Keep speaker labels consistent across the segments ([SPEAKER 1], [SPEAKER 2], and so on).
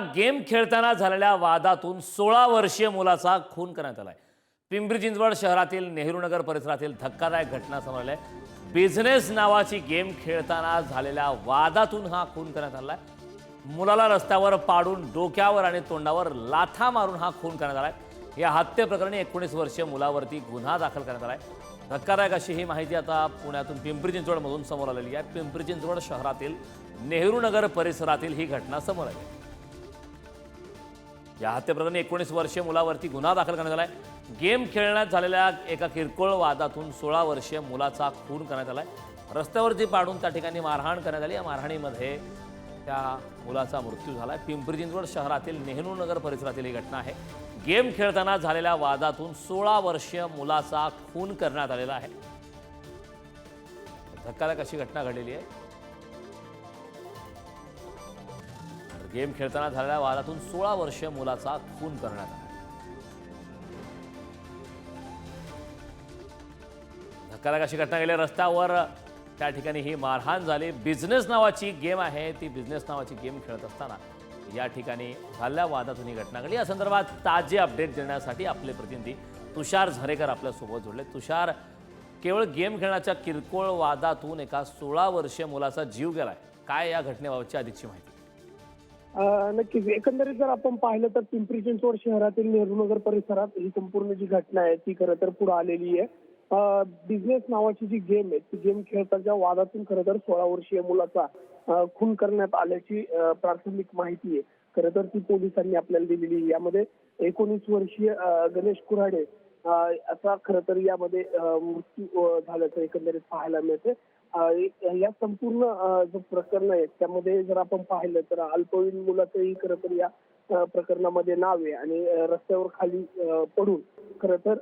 [SPEAKER 1] Game खेळताना झालेल्या वादातून सोळा वर्षीय मुलाचा खून करण्यात आलाय. पिंपरी चिंचवड शहरातील नेहरूनगर परिसरातील धक्कादायक घटना समोर आहे. बिझनेस नावाची गेम खेळताना झालेल्या वादातून हा खून करण्यात आलाय. मुलाला रस्त्यावर पाडून डोक्यावर आणि तोंडावर लाथा मारून हा खून करण्यात आलाय. या हत्येप्रकरणी एकोणीस वर्षीय मुलावरती गुन्हा दाखल करण्यात आलाय. धक्कादायक अशी ही माहिती आता पुण्यातून पिंपरी चिंचवडमधून समोर आलेली आहे. पिंपरी चिंचवड शहरातील नेहरू नगर परिसरातील ही घटना समोर आली या हत्येप्रकरणी एकोणीस वर्षीय मुलावरती गुन्हा दाखल करण्यात आला आहे गेम खेळण्यात झालेल्या एका किरकोळ वादातून सोळा वर्षीय मुलाचा खून करण्यात आला आहे रस्त्यावरती पाडून त्या ठिकाणी मारहाण करण्यात आली. या मारहाणीमध्ये त्या मुलाचा मृत्यू झाला आहे पिंपरी चिंचवड शहरातील नेहरू नगर परिसरातील ही घटना आहे. गेम खेळताना झालेल्या वादातून सोळा वर्षीय मुलाचा खून करण्यात आलेला आहे. धक्कादायक अशी घटना घडलेली आहे. गेम खेळताना झालेल्या वादातून सोळा वर्षीय मुलाचा खून करण्यात आला. धक्कादायक अशी घटना गेल्या रस्त्यावर त्या ठिकाणी ही मारहाण झाली. बिझनेस नावाची गेम आहे. ती बिझनेस नावाची गेम खेळत असताना या ठिकाणी झालेल्या वादातून ही घटना घडली. या संदर्भात ताजे अपडेट देण्यासाठी आपले प्रतिनिधी तुषार झरेकर आपल्यासोबत जोडले. तुषार केवळ गेम खेळण्याच्या किरकोळ वादातून एका सोळा वर्षीय मुलाचा जीव गेलाय. काय या घटनेबाबतची अधिकची माहिती?
[SPEAKER 2] नक्कीच. एकंदरीत जर आपण पाहिलं तर पिंपरी चिंचवड शहरातील नेहरूनगर परिसरात ही संपूर्ण जी घटना आहे ती खरं तर पुढे आलेली आहे. बिझनेस नावाची जी गेम आहे ती गेम खेळताच्या वादातून खरं तर सोळा वर्षीय मुलाचा खून करण्यात आल्याची प्राथमिक माहिती आहे. खरं तर ती पोलिसांनी आपल्याला दिलेली आहे. यामध्ये एकोणीस वर्षीय गणेश कुऱ्हाडे असा खरं तर यामध्ये मृत्यू झाल्याचं एकंदरीत पाहायला मिळते या संपूर्ण जो प्रकरण आहे त्यामध्ये जर आपण पाहिलं तर अल्पवयीन मुलाचंही खरं तर या प्रकरणामध्ये नाव आहे आणि रस्त्यावर खाली पडून खर तर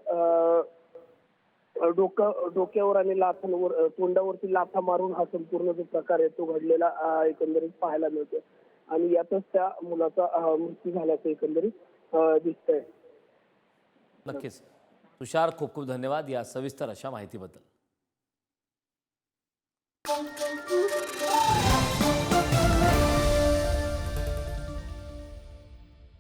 [SPEAKER 2] डोकं डोक्यावर आणि लाथांवर तोंडावरती लाथा मारून हा संपूर्ण जो प्रकार आहे तो घडलेला एकंदरीत पाहायला मिळतो आणि यातच त्या मुलाचा मृत्यू झाल्याचं एकंदरीत दिसत आहे
[SPEAKER 1] नक्कीच. तुषार खूप खूप धन्यवाद या सविस्तर अशा माहितीबद्दल.